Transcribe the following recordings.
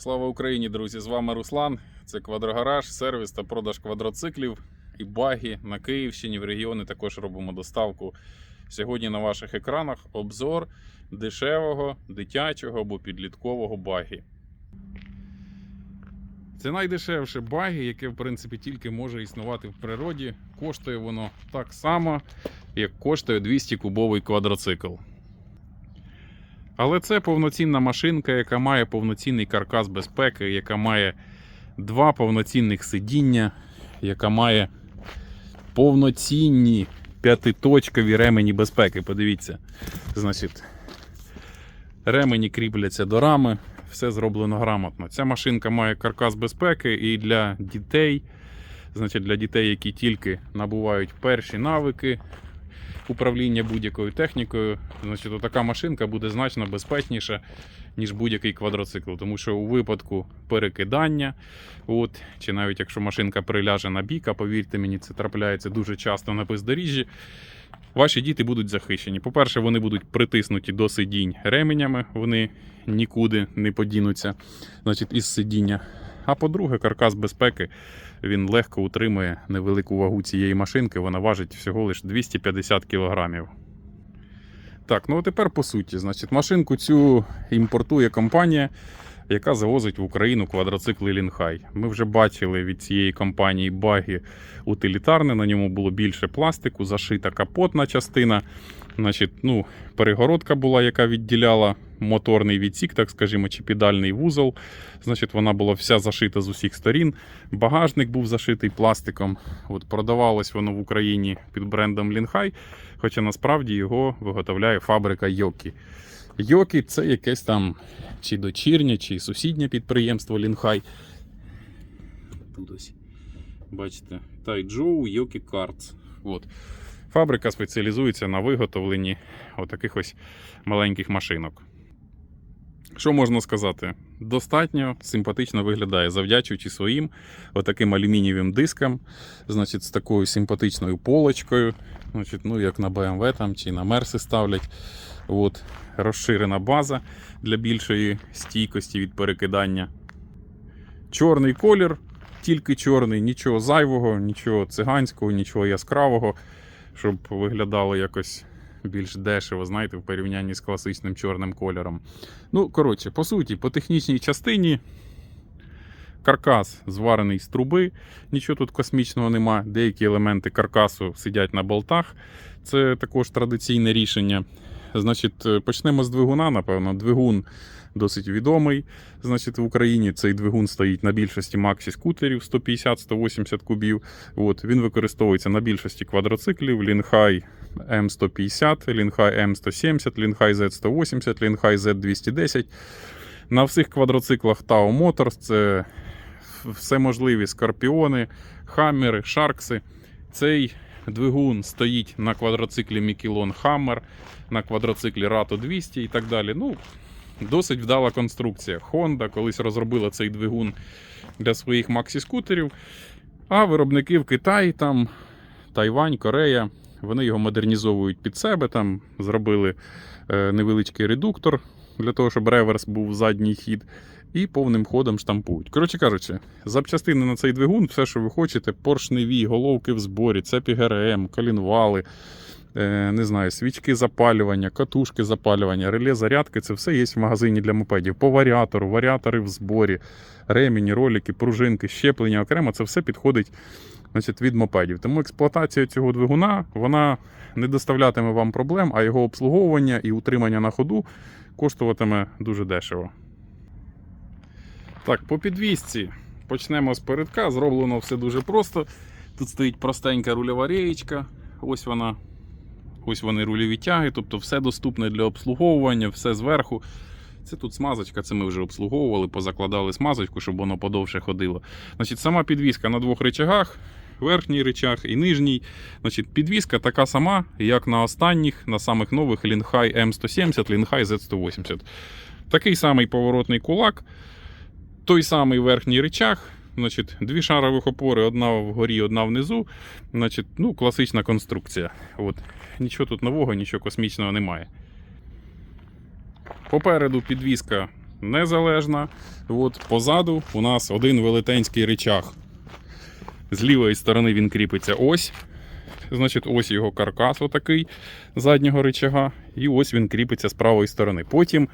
Слава Україні, друзі! З вами Руслан. Це Квадрогараж, сервіс та продаж квадроциклів і баги на Київщині. В регіони також робимо доставку. Сьогодні на ваших екранах обзор дешевого, дитячого або підліткового баги. Це найдешевше баги, яке в принципі тільки може існувати в природі. Коштує воно так само, як коштує 200 кубовий квадроцикл. Але це повноцінна машинка, яка має повноцінний каркас безпеки, яка має два повноцінних сидіння, яка має повноцінні п'ятиточкові ремені безпеки. Подивіться, значить, ремені кріпляться до рами, все зроблено грамотно. Ця машинка має каркас безпеки і для дітей, значить, для дітей, які тільки набувають перші навики управління будь-якою технікою, значить, така машинка буде значно безпечніша, ніж будь-який квадроцикл. Тому що у випадку перекидання, от, чи навіть якщо машинка приляже на бік, а повірте мені, це трапляється дуже часто на бездоріжжі. Ваші діти будуть захищені. По-перше, вони будуть притиснуті до сидінь ременями, вони нікуди не подінуться значить, із сидіння. А по-друге, каркас безпеки він легко утримує невелику вагу цієї машинки. Вона важить всього лише 250 кг. Так, ну а тепер по суті, значить, машинку цю імпортує компанія, яка завозить в Україну квадроцикли Лінхай. Ми вже бачили від цієї компанії баги утилітарне, на ньому було більше пластику, зашита капотна частина. Значить, ну, перегородка була, яка відділяла моторний відсік, так скажімо, чи педальний вузол. Значить, вона була вся зашита з усіх сторін. Багажник був зашитий пластиком. От продавалось воно в Україні під брендом Лінхай, хоча насправді його виготовляє фабрика Йокі. Йокі це якесь там чи дочірнє, чи сусіднє підприємство Лінхай. Тут ось, бачите, Тайджоу Йокі Картс. От. Фабрика спеціалізується на виготовленні отаких ось маленьких машинок. Що можна сказати? Достатньо симпатично виглядає, завдячуючи своїм отаким алюмінієвим дискам, значить, з такою симпатичною полочкою, значить, ну, як на BMW там, чи на Мерси ставлять. От, розширена база для більшої стійкості від перекидання. Чорний колір, тільки чорний, нічого зайвого, нічого циганського, нічого яскравого, щоб виглядало якось більш дешево, знаєте, в порівнянні з класичним чорним кольором. Ну, коротше, по суті, по технічній частині каркас зварений з труби, нічого тут космічного нема. Деякі елементи каркасу сидять на болтах. Це також традиційне рішення. Значить, е, почнемо з двигуна, напевно. Двигун досить відомий. Значить, в Україні цей двигун стоїть на більшості максі скутерів 150-180 кубів. От, він використовується на більшості квадроциклів. Лінхай М150, Лінхай М170, Лінхай Z180, Лінхай Z210. На всіх квадроциклах Tao Motors це все можливі скорпіони, хаммери, шаркси. Цей двигун стоїть на квадроциклі Мікілон Hammer, на квадроциклі Rato 200 і так далі. Ну, досить вдала конструкція. Honda колись розробила цей двигун для своїх максі-скутерів. А виробники в Китаї, там, Тайвань, Корея, вони його модернізовують під себе, там зробили е, невеличкий редуктор для того, щоб реверс був задній хід, і повним ходом штампують. Коротше кажучи, запчастини на цей двигун, все, що ви хочете, поршневі, головки в зборі, цепі ГРМ, колінвали, не знаю, свічки запалювання, катушки запалювання, реле зарядки це все є в магазині для мопедів. По варіатору, варіатори в зборі, ремені, ролики, пружинки, щеплення окремо це все підходить значить, від мопедів. Тому експлуатація цього двигуна вона не доставлятиме вам проблем, а його обслуговування і утримання на ходу коштуватиме дуже дешево. Так, по підвісці почнемо з передка. Зроблено все дуже просто. Тут стоїть простенька рульова реєчка. Ось вона. Ось вони рульові тяги, тобто все доступне для обслуговування, все зверху. Це тут смазочка, це ми вже обслуговували, позакладали смазочку, щоб воно подовше ходило. Значить, Сама підвіска на двох речагах, верхній речах і нижній. Значить, Підвіска така сама, як на останніх, на самих нових Лінхай М170, Лінхай Z180. Такий самий поворотний кулак, той самий верхній речах. Значить, Дві шарових опори, одна вгорі, одна внизу. Значить, ну, Класична конструкція. От. Нічого тут нового, нічого космічного немає. Попереду підвіска незалежна. От, позаду у нас один велетенський речах. З лівої сторони він кріпиться ось. Значить, ось його каркас отакий заднього рычага. І ось він кріпиться з правої сторони. Потім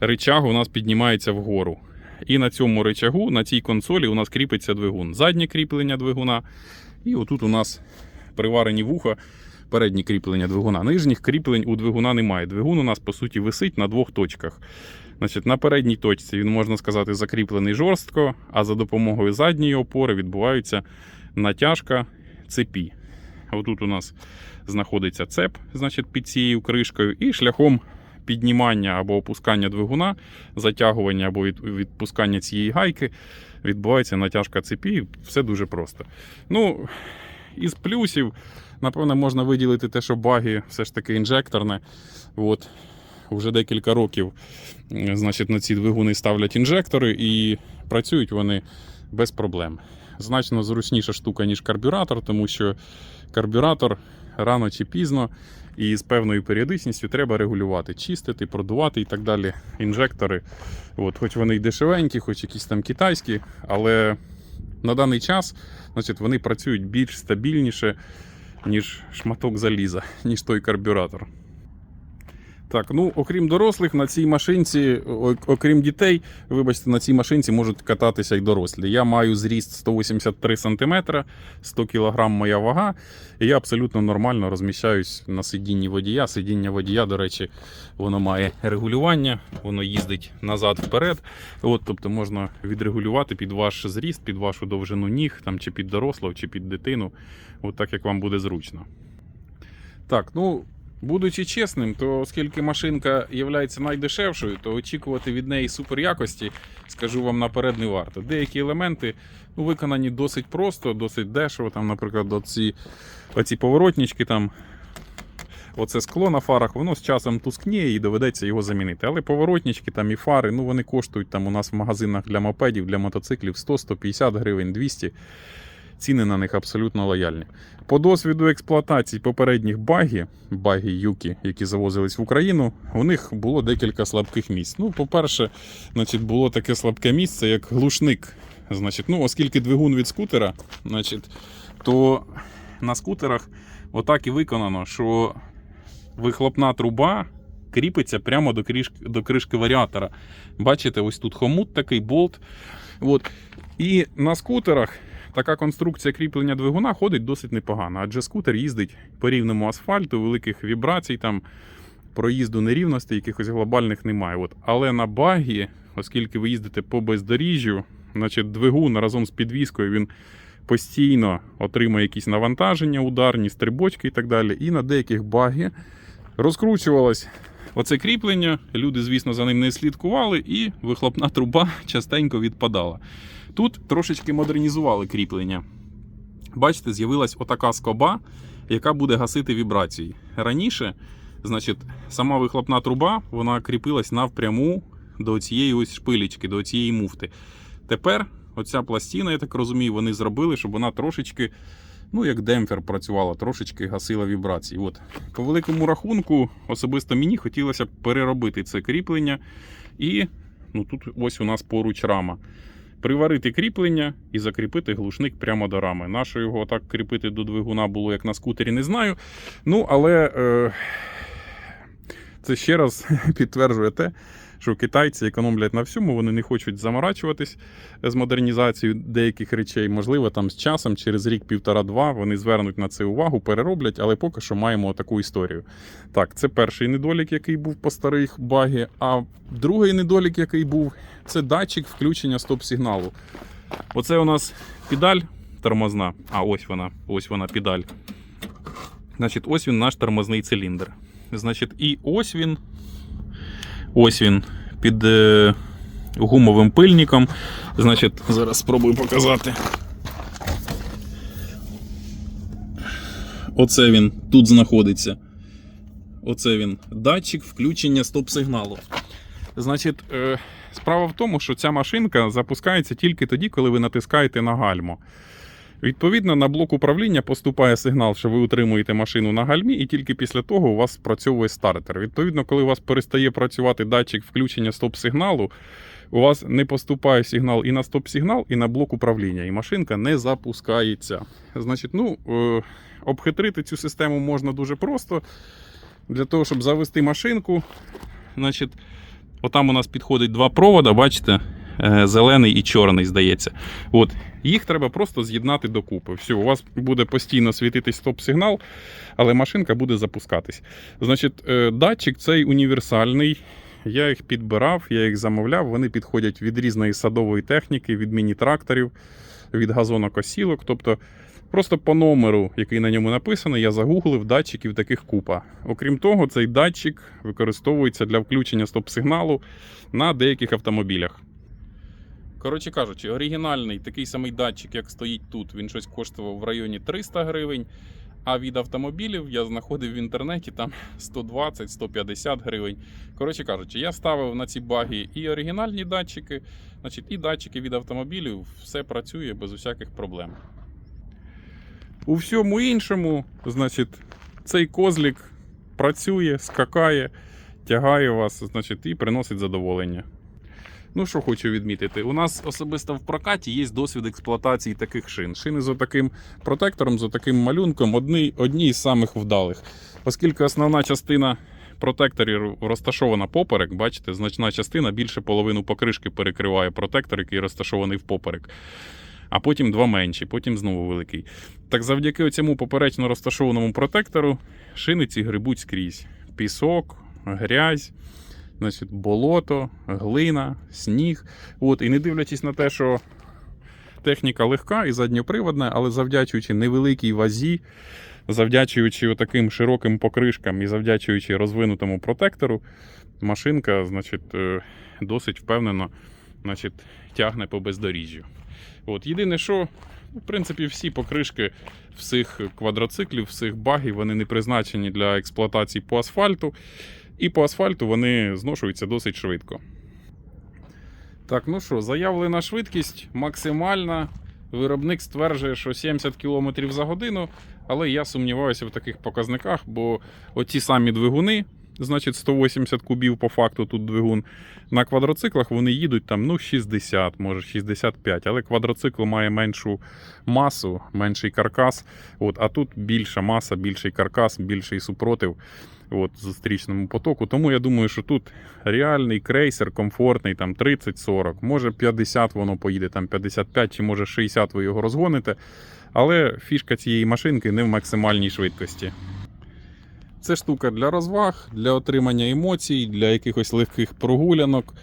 рычаг у нас піднімається вгору. І на цьому рычагу, на цій консолі, у нас кріпиться двигун. Заднє кріплення двигуна. І отут у нас приварені вуха, передні кріплення двигуна. Нижніх кріплень у двигуна немає. Двигун у нас, по суті, висить на двох точках. Значить, на передній точці він, можна сказати, закріплений жорстко, а за допомогою задньої опори відбувається натяжка цепі. Отут у нас знаходиться цеп, значить, під цією кришкою, і шляхом піднімання або опускання двигуна, затягування або від- відпускання цієї гайки відбувається натяжка цепі. Все дуже просто. Ну, із плюсів, напевно, можна виділити те, що баги все ж таки інжекторне. От. Вже декілька років значить, на ці двигуни ставлять інжектори і працюють вони без проблем. Значно зручніша штука, ніж карбюратор, тому що карбюратор рано чи пізно і з певною періодичністю треба регулювати, чистити, продувати і так далі. Інжектори, от, хоч вони й дешевенькі, хоч якісь там китайські, але на даний час значить, вони працюють більш стабільніше, ніж шматок заліза, ніж той карбюратор. Так, ну окрім дорослих, на цій машинці, окрім дітей, вибачте, на цій машинці можуть кататися й дорослі. Я маю зріст 183 см, 100 кг моя вага, і я абсолютно нормально розміщаюсь на сидінні водія. Сидіння водія, до речі, воно має регулювання, воно їздить назад-вперед. От, тобто можна відрегулювати під ваш зріст, під вашу довжину ніг, там, чи під дорослого, чи під дитину, от так як вам буде зручно. Так, ну. Будучи чесним, то оскільки машинка є найдешевшою, то очікувати від неї суперякості, скажу вам наперед, не варто. Деякі елементи ну, виконані досить просто, досить дешево. Там, наприклад, оці, оці поворотнички, там, оце скло на фарах, воно з часом тускніє і доведеться його замінити. Але поворотнички там і фари, ну вони коштують там у нас в магазинах для мопедів, для мотоциклів 100-150 гривень, 200 ціни на них абсолютно лояльні. По досвіду експлуатації попередніх багі, багі Юкі, які завозились в Україну, у них було декілька слабких місць. Ну, по-перше, значить, було таке слабке місце, як глушник. Значить, ну, оскільки двигун від скутера, значить, то на скутерах отак і виконано, що вихлопна труба кріпиться прямо до кришки, до кришки варіатора. Бачите, ось тут хомут такий болт. От. І на скутерах така конструкція кріплення двигуна ходить досить непогано, адже скутер їздить по рівному асфальту, великих вібрацій, там проїзду нерівностей, якихось глобальних немає. От. Але на багі, оскільки ви їздите по бездоріжжю, значить двигун разом з підвіскою він постійно отримує якісь навантаження, ударні, стрибочки і так далі. І на деяких багі розкручувалось оце кріплення. Люди, звісно, за ним не слідкували, і вихлопна труба частенько відпадала. Тут трошечки модернізували кріплення. Бачите, з'явилась отака скоба, яка буде гасити вібрації. Раніше, значить, сама вихлопна труба вона кріпилась навпряму до цієї ось шпилечки, до цієї муфти. Тепер оця пластина, я так розумію, вони зробили, щоб вона трошечки, ну як демпфер працювала, трошечки гасила вібрації. От. По великому рахунку, особисто мені хотілося б переробити це кріплення. І ну, тут ось у нас поруч рама. Приварити кріплення і закріпити глушник прямо до рами. Нащо його так кріпити до двигуна було, як на скутері, не знаю. Ну, але е, це ще раз підтверджує те, що китайці економлять на всьому, вони не хочуть заморачуватись з модернізацією деяких речей. Можливо, там з часом, через рік, півтора-два, вони звернуть на це увагу, перероблять, але поки що маємо таку історію. Так, це перший недолік, який був по старих багі. А другий недолік, який був, це датчик включення стоп-сигналу. Оце у нас педаль тормозна. А ось вона, ось вона педаль. Значить, ось він наш тормозний циліндр. Значить, і ось він. Ось він під е, гумовим пильником. Значить, зараз спробую показати. Оце він тут знаходиться. Оце він. Датчик включення стоп-сигналу. Значить, е, справа в тому, що ця машинка запускається тільки тоді, коли ви натискаєте на гальмо. Відповідно, на блок управління поступає сигнал, що ви утримуєте машину на гальмі, і тільки після того у вас спрацьовує стартер. Відповідно, коли у вас перестає працювати датчик включення стоп-сигналу, у вас не поступає сигнал і на стоп-сигнал, і на блок управління, і машинка не запускається. Значить, ну, е, обхитрити цю систему можна дуже просто. Для того, щоб завести машинку, значить, отам у нас підходить два провода, бачите? Е, Зелений і чорний, здається. От, їх треба просто з'єднати докупи. Все, у вас буде постійно світитись стоп-сигнал, але машинка буде запускатись. Значить, е, датчик цей універсальний. Я їх підбирав, я їх замовляв. Вони підходять від різної садової техніки, від міні-тракторів, від газонокосілок. Тобто, просто по номеру, який на ньому написаний, я загуглив датчиків таких купа. Окрім того, цей датчик використовується для включення стоп-сигналу на деяких автомобілях. Коротше кажучи, оригінальний такий самий датчик, як стоїть тут, він щось коштував в районі 300 гривень. А від автомобілів я знаходив в інтернеті там 120-150 гривень. Коротше кажучи, я ставив на ці баги і оригінальні датчики, значить, і датчики від автомобілів. Все працює без усяких проблем. У всьому іншому, значить, цей козлік працює, скакає, тягає вас, значить, і приносить задоволення. Ну, що хочу відмітити, у нас особисто в прокаті є досвід експлуатації таких шин. Шини з отаким протектором, з отаким малюнком одні, одні із самих вдалих. Оскільки основна частина протекторів розташована поперек, бачите, значна частина більше половину покришки перекриває протектор, який розташований в поперек. А потім два менші, потім знову великий. Так завдяки цьому поперечно розташованому протектору шини ці грибуть скрізь: пісок, грязь значить, болото, глина, сніг. От, і не дивлячись на те, що техніка легка і задньоприводна, але завдячуючи невеликій вазі, завдячуючи таким широким покришкам і завдячуючи розвинутому протектору, машинка значить, е, досить впевнено значить, тягне по бездоріжжю. От, єдине, що. В принципі, всі покришки всіх квадроциклів, всіх багів, вони не призначені для експлуатації по асфальту. І по асфальту вони зношуються досить швидко. Так, ну що, заявлена швидкість максимальна. Виробник стверджує, що 70 км за годину, але я сумніваюся в таких показниках, бо оті самі двигуни, значить 180 кубів по факту тут двигун. На квадроциклах вони їдуть там ну 60, може 65, але квадроцикл має меншу масу, менший каркас. От, а тут більша маса, більший каркас, більший супротив от, зустрічному потоку. Тому я думаю, що тут реальний крейсер, комфортний, там 30-40, може 50 воно поїде, там 55 чи може 60 ви його розгоните. Але фішка цієї машинки не в максимальній швидкості. Це штука для розваг, для отримання емоцій, для якихось легких прогулянок,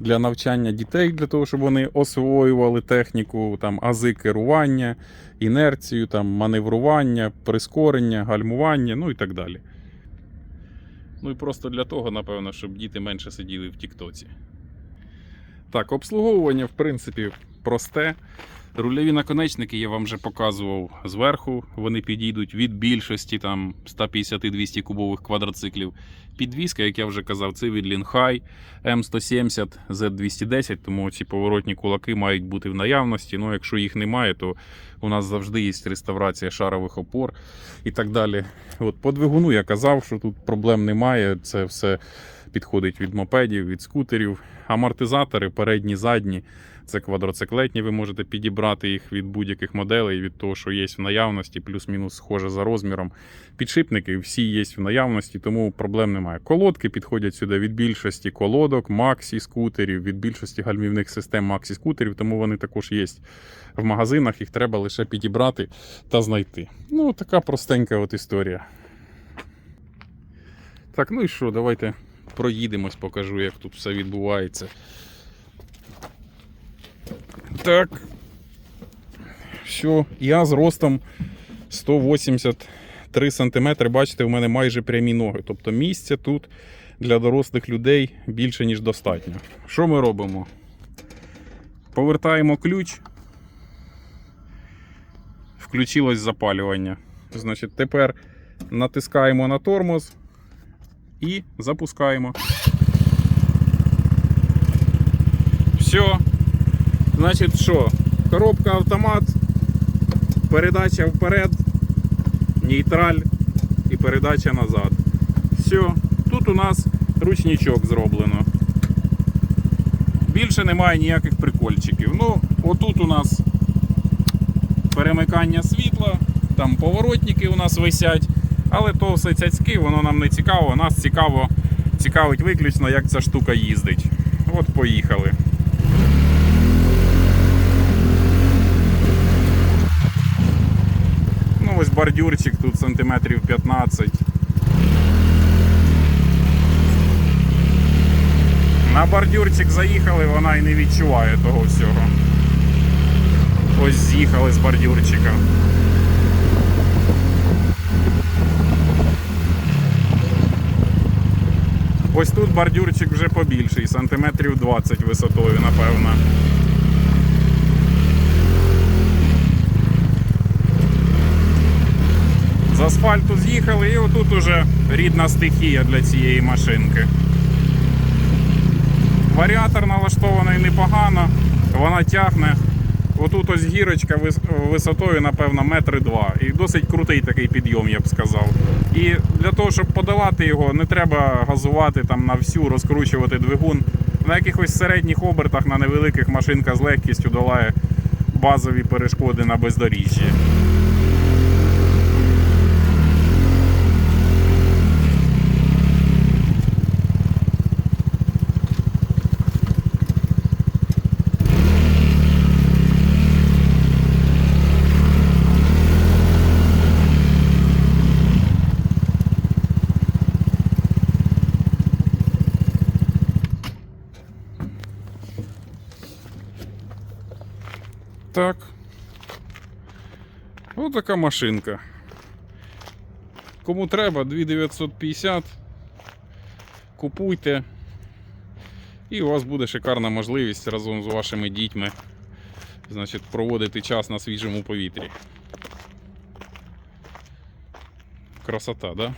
для навчання дітей, для того, щоб вони освоювали техніку, там, ази керування, інерцію, там, маневрування, прискорення, гальмування, ну і так далі. Ну і просто для того, напевно, щоб діти менше сиділи в Тіктоці. Так, обслуговування, в принципі, просте. Рульові наконечники я вам вже показував зверху. Вони підійдуть від більшості там 150-200 кубових квадроциклів. Підвізка, як я вже казав, це від Лінхай М170 Z210, тому ці поворотні кулаки мають бути в наявності. Ну, якщо їх немає, то у нас завжди є реставрація шарових опор і так далі. От по двигуну я казав, що тут проблем немає. Це все підходить від мопедів, від скутерів. Амортизатори, передні, задні. Це квадроциклетні, ви можете підібрати їх від будь-яких моделей, від того, що є в наявності, плюс-мінус схоже за розміром. Підшипники всі є в наявності, тому проблем немає. Колодки підходять сюди від більшості колодок, Максі скутерів, від більшості гальмівних систем Максі скутерів, тому вони також є в магазинах, їх треба лише підібрати та знайти. Ну, така простенька от історія. Так, ну і що, давайте проїдемось, покажу, як тут все відбувається. Так. Все, я з ростом 183 см. Бачите, у мене майже прямі ноги. Тобто місця тут для дорослих людей більше, ніж достатньо. Що ми робимо? Повертаємо ключ. Включилось запалювання. Значить, тепер натискаємо на тормоз і запускаємо. Все. Значить, що? Коробка автомат передача вперед, нейтраль і передача назад. Все, тут у нас ручничок зроблено. Більше немає ніяких прикольчиків. Ну, отут у нас перемикання світла, там поворотники у нас висять, але то все цяцьки, воно нам не цікаво. Нас цікаво, цікавить виключно, як ця штука їздить. От поїхали. Ну, ось бордюрчик тут сантиметрів 15. На бордюрчик заїхали, вона і не відчуває того всього. Ось з'їхали з бордюрчика. Ось тут бордюрчик вже побільший, сантиметрів 20 висотою, напевно. З асфальту з'їхали і отут уже рідна стихія для цієї машинки. Варіатор налаштований непогано, вона тягне. Отут ось гірочка висотою, напевно, метри два. І досить крутий такий підйом, я б сказав. І для того, щоб подолати його, не треба газувати там на всю, розкручувати двигун. На якихось середніх обертах на невеликих машинка з легкістю долає базові перешкоди на бездоріжжі. Так. Ось така машинка. Кому треба, 2950. Купуйте. І у вас буде шикарна можливість разом з вашими дітьми значить, проводити час на свіжому повітрі. Красота, да?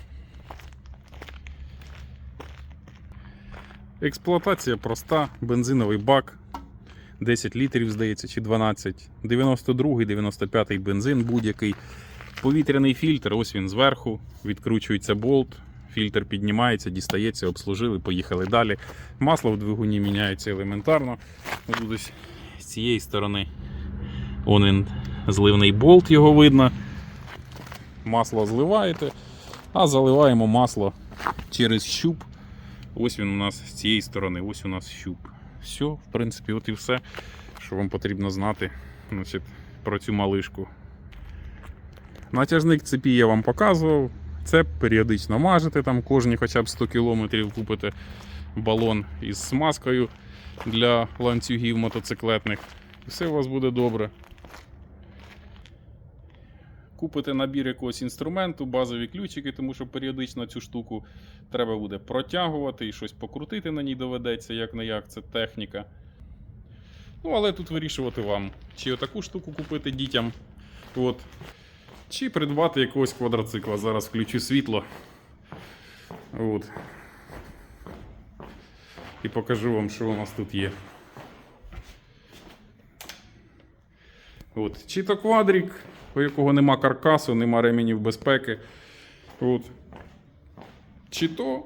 Експлуатація проста, бензиновий бак, 10 літрів, здається, чи 12. 92-й, 95-й бензин будь-який. Повітряний фільтр, ось він зверху. Відкручується болт, фільтр піднімається, дістається, обслужили, поїхали далі. Масло в двигуні міняється елементарно. Тут ось з цієї сторони он він зливний болт, його видно. Масло зливаєте, а заливаємо масло через щуп. Ось він у нас з цієї сторони, ось у нас щуп. Все, в принципі, от і все, що вам потрібно знати значить, про цю малишку. Натяжник цепі я вам показував. Це періодично мажете, там кожні хоча б 100 км купите балон із смазкою для ланцюгів мотоциклетних. І все у вас буде добре. Купите набір якогось інструменту, базові ключики, тому що періодично цю штуку треба буде протягувати і щось покрутити на ній доведеться, як не як, це техніка. Ну, але тут вирішувати вам, чи отаку штуку купити дітям, от, чи придбати якогось квадроцикла. Зараз включу світло. От. І покажу вам, що у нас тут є. От. Чи то квадрік, у якого нема каркасу, нема ременів безпеки. От. Чи то.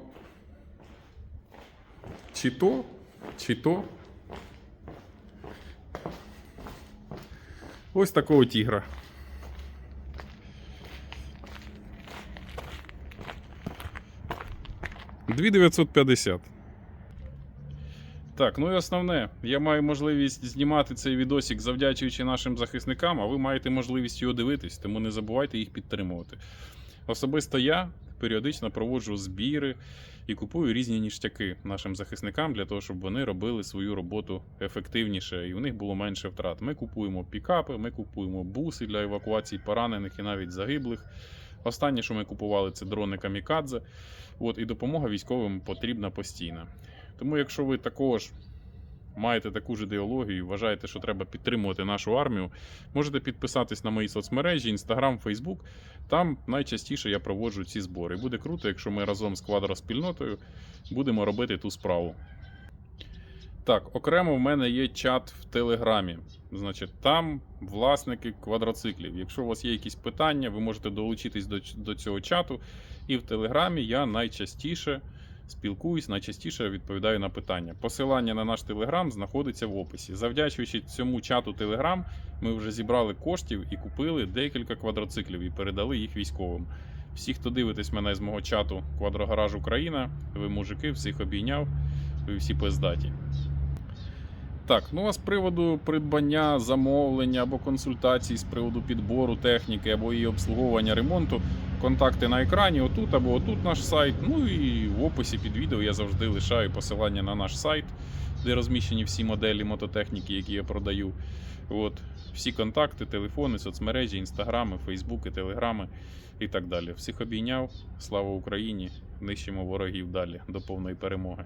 Чи то, чи то. Ось такого тігра. Дві 950. Так, ну і основне, я маю можливість знімати цей відосик, завдячуючи нашим захисникам, а ви маєте можливість його дивитись, тому не забувайте їх підтримувати. Особисто я періодично проводжу збіри і купую різні ніштяки нашим захисникам для того, щоб вони робили свою роботу ефективніше і у них було менше втрат. Ми купуємо пікапи, ми купуємо буси для евакуації поранених і навіть загиблих. Останнє, що ми купували, це дрони камікадзе. От, і допомога військовим потрібна постійно. Тому, якщо ви також маєте таку ж ідеологію і вважаєте, що треба підтримувати нашу армію, можете підписатись на мої соцмережі, Instagram, Facebook. Там найчастіше я проводжу ці збори. Буде круто, якщо ми разом з квадроспільнотою будемо робити ту справу. Так, окремо в мене є чат в Телеграмі. Значить, там власники квадроциклів. Якщо у вас є якісь питання, ви можете долучитись до, до цього чату. І в Телеграмі я найчастіше спілкуюсь, найчастіше відповідаю на питання. Посилання на наш Телеграм знаходиться в описі. Завдячуючи цьому чату Телеграм, ми вже зібрали коштів і купили декілька квадроциклів і передали їх військовим. Всі, хто дивитесь мене з мого чату Квадрогараж Україна, ви мужики, всіх обійняв, ви всі пиздаті. Так, ну а з приводу придбання, замовлення або консультацій з приводу підбору техніки або її обслуговування ремонту, контакти на екрані, отут або отут наш сайт. Ну і в описі під відео я завжди лишаю посилання на наш сайт, де розміщені всі моделі мототехніки, які я продаю. От, всі контакти, телефони, соцмережі, інстаграми, фейсбуки, телеграми і так далі. Всіх обійняв. Слава Україні! Нищимо ворогів далі до повної перемоги.